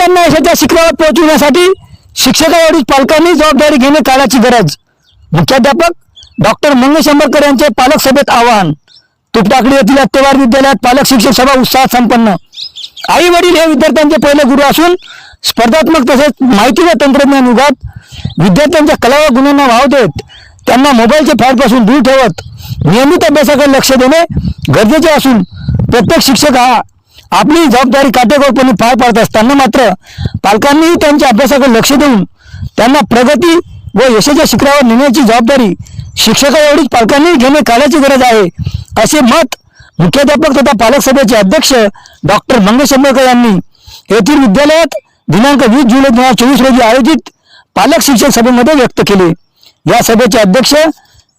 विद्यार्थ्यांना यशाच्या शिखरावर पोहोचविण्यासाठी शिक्षकाएवढीच पालकांनी जबाबदारी घेणे काळाची गरज. मुख्याध्यापक डॉक्टर मंगेश आंबेडकर यांचे पालक सभेत आवाहन. तुपटाकडी येथील अत्तेवार विद्यालयात पालक शिक्षक सभा उत्साहात संपन्न. आई वडील हे विद्यार्थ्यांचे पहिले गुरु असून स्पर्धात्मक तसेच माहिती व तंत्रज्ञान युगात विद्यार्थ्यांच्या कला व गुणांना वाव देत त्यांना मोबाईलच्या फॅडपासून दूर ठेवत नियमित अभ्यासाकडे लक्ष देणे गरजेचे असून प्रत्येक शिक्षक हा आपली जबाबदारी काटेकोरपणे पार पाडत असताना मात्र पालकांनीही त्यांच्या अभ्यासाकडे लक्ष देऊन त्यांना प्रगती व यशाच्या शिखरावर नेण्याची जबाबदारी शिक्षकाएवढीच पालकांनी घेणे काळाची गरज आहे असे मत मुख्याध्यापक तथा पालक सभेचे अध्यक्ष डॉक्टर मंगेश आंबेडकर यांनी येथील विद्यालयात दिनांक वीस जुलै दोन हजार चोवीस रोजी आयोजित पालक शिक्षक सभेमध्ये व्यक्त केले. या सभेचे अध्यक्ष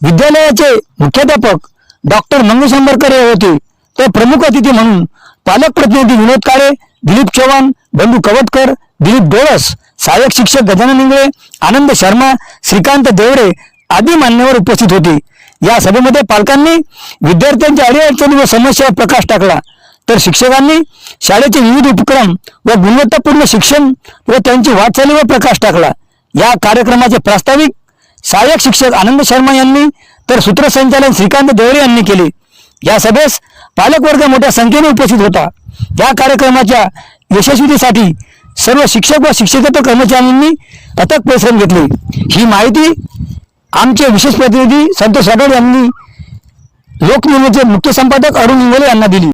विद्यालयाचे मुख्याध्यापक डॉक्टर मंगेश आंबेडकर हे होते. तर प्रमुख अतिथी म्हणून पालक प्रतिनिधी विनोद काळे दिलीप चव्हाण बंधू कवटकर दिलीप डोळस सहाय्यक शिक्षक गजानन इंगळे आनंद शर्मा श्रीकांत देवरे आदी मान्यवर उपस्थित होते. या सभेमध्ये पालकांनी विद्यार्थ्यांच्या अडीअडचणी व समस्यावर प्रकाश टाकला. तर शिक्षकांनी शाळेचे विविध उपक्रम व गुणवत्तापूर्ण शिक्षण व त्यांची वाटचालीवर प्रकाश टाकला. या कार्यक्रमाचे प्रास्ताविक सहाय्यक शिक्षक आनंद शर्मा यांनी तर सूत्रसंचालन श्रीकांत देवरे यांनी केले. या सभेस पालकवर्ग मोठ्या संख्येने उपस्थित होता. या कार्यक्रमाच्या यशस्वीतेसाठी सर्व शिक्षक व शिक्षकेतर कर्मचाऱ्यांनी अथक परिश्रम घेतले. ही माहिती आमचे विशेष प्रतिनिधी संतोष राठोड यांनी लोकनिर्मितीचे मुख्य संपादक अरुण इंगोले यांना दिली.